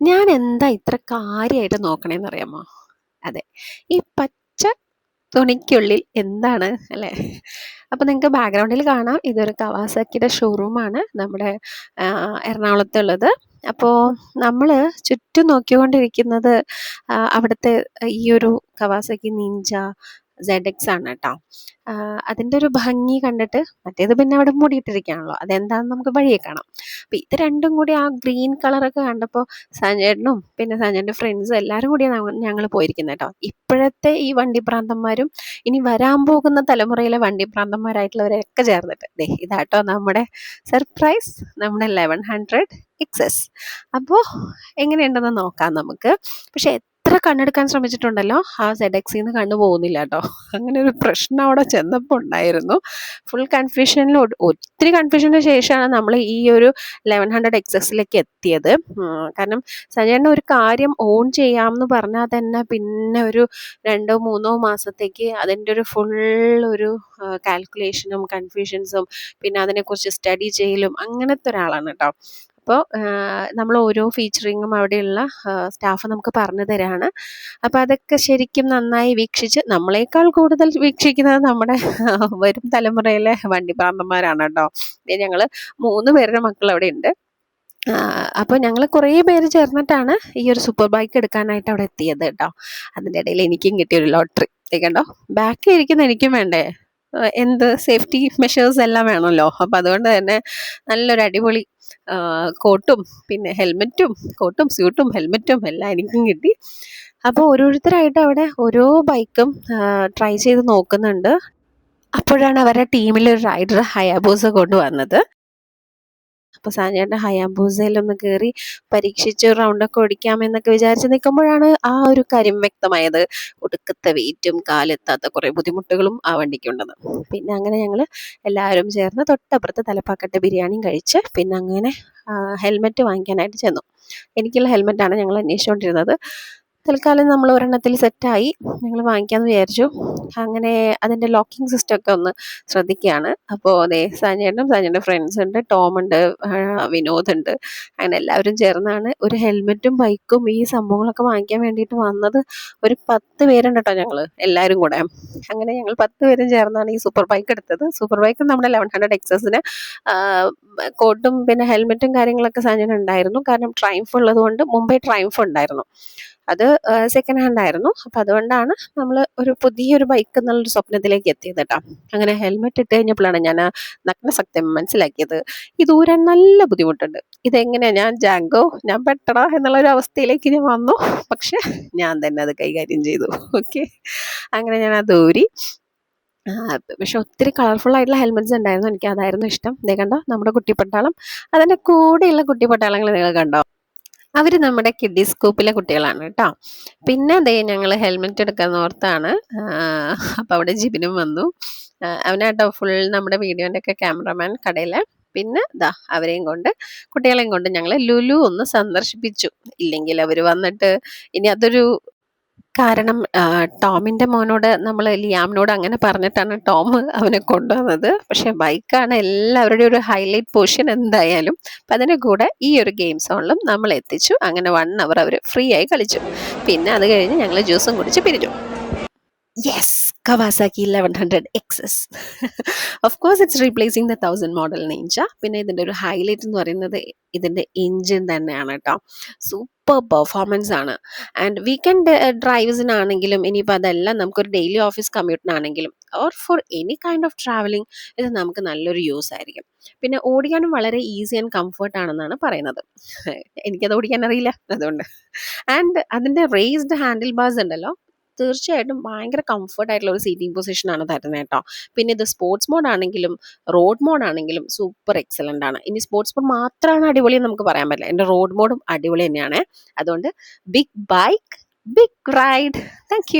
ഞാൻ എന്താ ഇത്ര കാര്യമായിട്ട് നോക്കണേന്ന് അറിയാമോ അതെ. ഈ പച്ച തുണിക്കുള്ളിൽ എന്താണ് അല്ലേ? അപ്പോൾ നിങ്ങൾക്ക് ബാക്ക്ഗ്രൗണ്ടിൽ കാണാം. ഇതൊരു കവാസാക്കിയുടെ ഷോറൂമാണ് നമ്മുടെ എറണാകുളത്തുള്ളത്. അപ്പോൾ നമ്മൾ ചുറ്റും നോക്കിക്കൊണ്ടിരിക്കുന്നത് അവിടുത്തെ ഈ ഒരു കവാസാക്കി നിഞ്ച സെഡ് എക്സ് ആണ് കേട്ടോ. അതിന്റെ ഒരു ഭംഗി കണ്ടിട്ട് മറ്റേത് പിന്നെ അവിടെ മൂടിയിട്ടിരിക്കുകയാണല്ലോ. അതെന്താണെന്ന് നമുക്ക് വഴിയെ കാണാം. അപ്പം ഇത് രണ്ടും കൂടി ആ ഗ്രീൻ കളറൊക്കെ കണ്ടപ്പോൾ സഞ്ജയനും പിന്നെ സഞ്ജയന്റെ ഫ്രണ്ട്സും എല്ലാവരും കൂടി ഞങ്ങൾ പോയിരിക്കുന്നത് കേട്ടോ. ഇപ്പോഴത്തെ ഈ വണ്ടിപ്രാന്തന്മാരും ഇനി വരാൻ പോകുന്ന തലമുറയിലെ വണ്ടിപ്രാന്തന്മാരായിട്ടുള്ളവരൊക്കെ ചേർന്നിട്ട്. ദേ ഇതാട്ടോ നമ്മുടെ സർപ്രൈസ് നമ്മുടെ ലെവൻ ഹൺഡ്രഡ് എക്സസ് അപ്പോൾ എങ്ങനെയുണ്ടെന്ന് നോക്കാം നമുക്ക്. പക്ഷെ എത്ര കണ്ണെടുക്കാൻ ശ്രമിച്ചിട്ടുണ്ടല്ലോ? ആ സെഡ് എക്സിൽ നിന്ന് കണ്ണു പോകുന്നില്ല കേട്ടോ. അങ്ങനെ ഒരു പ്രശ്നം അവിടെ ചെന്നപ്പോൾ ഉണ്ടായിരുന്നു. ഫുൾ കൺഫ്യൂഷനിൽ ഒത്തിരി കൺഫ്യൂഷന് ശേഷമാണ് നമ്മൾ ഈ ഒരു ലെവൻ ഹൺഡ്രഡ് എക്സസിലേക്ക് എത്തിയത്. കാരണം സജയണ്ണ ഒരു കാര്യം ഓൺ ചെയ്യാമെന്ന് പറഞ്ഞാൽ തന്നെ പിന്നെ ഒരു രണ്ടോ മൂന്നോ മാസത്തേക്ക് അതിന്റെ ഒരു ഫുൾ ഒരു കാൽക്കുലേഷനും കൺഫ്യൂഷൻസും പിന്നെ അതിനെക്കുറിച്ച് സ്റ്റഡി ചെയ്യലും അങ്ങനത്തെ ഒരാളാണ് കേട്ടോ. അപ്പോൾ നമ്മൾ ഓരോ ഫീച്ചറിങ്ങും അവിടെയുള്ള സ്റ്റാഫ് നമുക്ക് പറഞ്ഞു തരാണ്. അപ്പോൾ അതൊക്കെ ശരിക്കും നന്നായി വീക്ഷിച്ച് നമ്മളെക്കാൾ കൂടുതൽ വീക്ഷിക്കുന്നത് നമ്മുടെ വരും തലമുറയിലെ വണ്ടിപ്രാന്തന്മാരാണ് കേട്ടോ. ഞങ്ങൾ മൂന്ന് പേരുടെ മക്കൾ അവിടെ ഉണ്ട് അപ്പോൾ ഞങ്ങൾ കുറേ പേര് ചേർന്നിട്ടാണ് ഈ ഒരു സൂപ്പർ ബൈക്ക് എടുക്കാനായിട്ട് അവിടെ എത്തിയത് കേട്ടോ. അതിന്റെ ഇടയിൽ എനിക്കും കിട്ടിയൊരു ലോട്ടറി കണ്ടോ? ബാക്കി ഇരിക്കുന്ന എനിക്കും വേണ്ടേ? എന്ത് സേഫ്റ്റി മെഷേഴ്സ് എല്ലാം വേണമല്ലോ. അപ്പം അതുകൊണ്ട് തന്നെ നല്ലൊരു അടിപൊളി കോട്ടും പിന്നെ ഹെൽമെറ്റും കോട്ടും സ്യൂട്ടും ഹെൽമെറ്റും എല്ലാം എനിക്കും കിട്ടി. അപ്പോൾ ഓരോരുത്തരായിട്ട് അവിടെ ഓരോ ബൈക്കും ട്രൈ ചെയ്ത് നോക്കുന്നുണ്ട്. അപ്പോഴാണ് അവരുടെ ടീമിലൊരു റൈഡർ ഹയാബൂസ് കൊണ്ടുവന്നത്. അപ്പോൾ സാഞ്ഞേട്ടൻ ഹയാബൂസയിലൊന്ന് കയറി പരീക്ഷിച്ച് റൗണ്ടൊക്കെ ഓടിക്കാമെന്നൊക്കെ വിചാരിച്ച് നിൽക്കുമ്പോഴാണ് ആ ഒരു കാര്യം വ്യക്തമായത്. ഒടുക്കത്തെ വെയിറ്റും കാലെത്താത്ത കുറേ ബുദ്ധിമുട്ടുകളും ആ വണ്ടിക്ക് ഉണ്ടെന്ന് പിന്നെ അങ്ങനെ ഞങ്ങൾ എല്ലാവരും ചേർന്ന് തൊട്ടപ്പുറത്ത് തലപ്പാക്കട്ട് ബിരിയാണിയും കഴിച്ച് പിന്നെ അങ്ങനെ ഹെൽമെറ്റ് വാങ്ങിക്കാനായിട്ട് ചെന്നു. എനിക്കുള്ള ഹെൽമെറ്റാണ് ഞങ്ങൾ അന്വേഷിച്ചുകൊണ്ടിരുന്നത് തൽക്കാലം നമ്മൾ ഒരെണ്ണത്തിൽ സെറ്റായി. ഞങ്ങൾ വാങ്ങിക്കാമെന്ന് വിചാരിച്ചു. അങ്ങനെ അതിന്റെ ലോക്കിംഗ് സിസ്റ്റം ഒക്കെ ഒന്ന് ശ്രദ്ധിക്കുകയാണ്. അപ്പോൾ അതെ സഞ്ജയനും സഞ്ജയുടെ ഫ്രണ്ട്സ് ഉണ്ട് ടോം ഉണ്ട് വിനോദ് ഉണ്ട്. അങ്ങനെ എല്ലാവരും ചേർന്നാണ് ഒരു ഹെൽമെറ്റും ബൈക്കും ഈ സംഭവങ്ങളൊക്കെ വാങ്ങിക്കാൻ വേണ്ടിയിട്ട് വന്നത് ഒരു പത്ത് പേരുണ്ട് കേട്ടോ ഞങ്ങൾ എല്ലാവരും കൂടെ. അങ്ങനെ ഞങ്ങൾ പത്ത് പേരും ചേർന്നാണ് ഈ സൂപ്പർ ബൈക്ക് എടുത്തത്. സൂപ്പർ ബൈക്ക് നമ്മുടെ ലെവൻ ഹൺഡ്രഡ് എക്സസിന് കോട്ടും പിന്നെ ഹെൽമെറ്റും കാര്യങ്ങളൊക്കെ സഞ്ജയൻ ഉണ്ടായിരുന്നു. കാരണം ട്രൈംഫ് ഉള്ളതുകൊണ്ട് മുംബൈ ട്രൈംഫ് ഉണ്ടായിരുന്നു. അത് സെക്കൻഡ് ഹാൻഡ് ആയിരുന്നു. അപ്പോൾ അതുകൊണ്ടാണ് നമ്മൾ ഒരു പുതിയൊരു ബൈക്ക് എന്നുള്ളൊരു സ്വപ്നത്തിലേക്ക് എത്തിയത് കേട്ടോ. അങ്ങനെ ഹെൽമെറ്റ് ഇട്ട് കഴിഞ്ഞപ്പോഴാണ് ഞാൻ ആ നഗ്ന സത്യം മനസ്സിലാക്കിയത്. ഇത് ഊരാൻ നല്ല ബുദ്ധിമുട്ടുണ്ട്. ഇതെങ്ങനെയാ ഞാൻ ജാങ്കോ ഞാൻ പെട്ടടാ എന്നുള്ള ഒരു അവസ്ഥയിലേക്ക് ഞാൻ വന്നു. പക്ഷെ ഞാൻ തന്നെ അത് കൈകാര്യം ചെയ്തു. ഓക്കെ അങ്ങനെ ഞാൻ അത് ഊരി പക്ഷെ ഒത്തിരി കളർഫുൾ ആയിട്ടുള്ള ഹെൽമെറ്റ്സ് ഉണ്ടായിരുന്നു. എനിക്ക് അതായിരുന്നു ഇഷ്ടം. ഇതേ കണ്ടോ നമ്മുടെ കുട്ടിപ്പട്ടാളം. അതിന്റെ കൂടെയുള്ള കുട്ടിപ്പട്ടാളങ്ങൾ നിങ്ങൾ കണ്ടോ? അവർ നമ്മുടെ കിഡി സ്കൂപ്പിലെ കുട്ടികളാണ് കേട്ടോ. പിന്നെ അതേ ഞങ്ങൾ ഹെൽമെറ്റ് എടുക്കാൻ ഓർത്താണ്. അപ്പോൾ അവിടെ ജിബിനും വന്നു. അവനാട്ടോ ഫുൾ നമ്മുടെ വീഡിയോന്റെ ഒക്കെ ക്യാമറമാൻ കടയിൽ പിന്നെ ദാ അവരെയും കൊണ്ട് കുട്ടികളെയും കൊണ്ട് ഞങ്ങൾ ലുലു ഒന്ന് സന്ദർശിപ്പിച്ചു. ഇല്ലെങ്കിൽ അവർ വന്നിട്ട് ഇനി അതൊരു കാരണം ടോമിന്റെ മോനോട് നമ്മൾ ലിയാമിനോട് അങ്ങനെ പറഞ്ഞിട്ടാണ് ടോം അവനെ കൊണ്ടുവന്നത്. പക്ഷേ ബൈക്കാണ് എല്ലാവരുടെയും ഒരു ഹൈലൈറ്റ് പോർഷൻ എന്തായാലും. അപ്പം അതിന്റെ കൂടെ ഈ ഒരു ഗെയിം സോണിലും നമ്മൾ എത്തിച്ചു. അങ്ങനെ വൺ അവർ അവർ ഫ്രീ ആയി കളിച്ചു. പിന്നെ അത് കഴിഞ്ഞ് ഞങ്ങൾ ജ്യൂസും കുടിച്ച് പിരിഞ്ഞു. Yes Kawasaki eleven hundred SX of course it's replacing the thousand model Ninja പിന്നെ ഇതിന്റെ ഒരു ഹൈലൈറ്റ് എന്ന് പറയുന്നത് ഇതിന്റെ എൻജിൻ തന്നെയാണ് കേട്ടോ സൂപ്പർ പെർഫോമൻസ് ആണ്. ആൻഡ് വീക്കെൻഡ് ഡ്രൈവ്സിനാണെങ്കിലും ഇനിയിപ്പോൾ അതെല്ലാം നമുക്കൊരു daily office കമ്മ്യൂട്ടിനാണെങ്കിലും or for any kind of travelling ഇത് നമുക്ക് നല്ലൊരു യൂസ് ആയിരിക്കും. പിന്നെ ഓടിക്കാനും വളരെ ഈസി ആൻഡ് കംഫർട്ട് ആണെന്നാണ് പറയുന്നത്. എനിക്കത് ഓടിക്കാൻ അറിയില്ല അതുകൊണ്ട്. ആൻഡ് അതിന്റെ റേസ്ഡ് ഹാൻഡിൽ ബാർസ് ഉണ്ടല്ലോ. തീർച്ചയായിട്ടും ഭയങ്കര കംഫർട്ട് ആയിട്ടുള്ള ഒരു സീറ്റിംഗ് പൊസിഷനാണ് തരുന്നത് കേട്ടോ. പിന്നെ ഇത് സ്പോർട്സ് മോഡ് ആണെങ്കിലും റോഡ് മോഡ് ആണെങ്കിലും സൂപ്പർ എക്സലന്റ് ആണ്. ഇനി സ്പോർട്സ് മോഡ് മാത്രമാണ് അടിപൊളി നമുക്ക് പറയാൻ പറ്റില്ല. എന്റെ റോഡ് മോഡും അടിപൊളി തന്നെയാണ്. അതുകൊണ്ട് big bike big ride thank